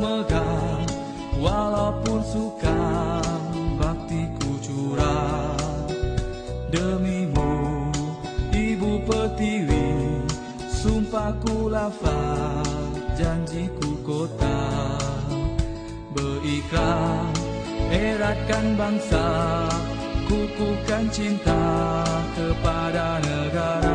megah Walaupun suka baktiku curah. Demimu Ibu Pertiwi Sumpahku lafaz janjiku kota. Berikrar eratkan bangsa Kukuhkan cinta kepada negara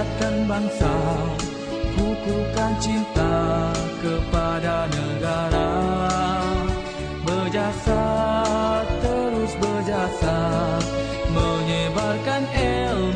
eratkan bangsa Kukuhkan cinta kepada negara. Berjasa terus berjasa Menyebarkan ilmu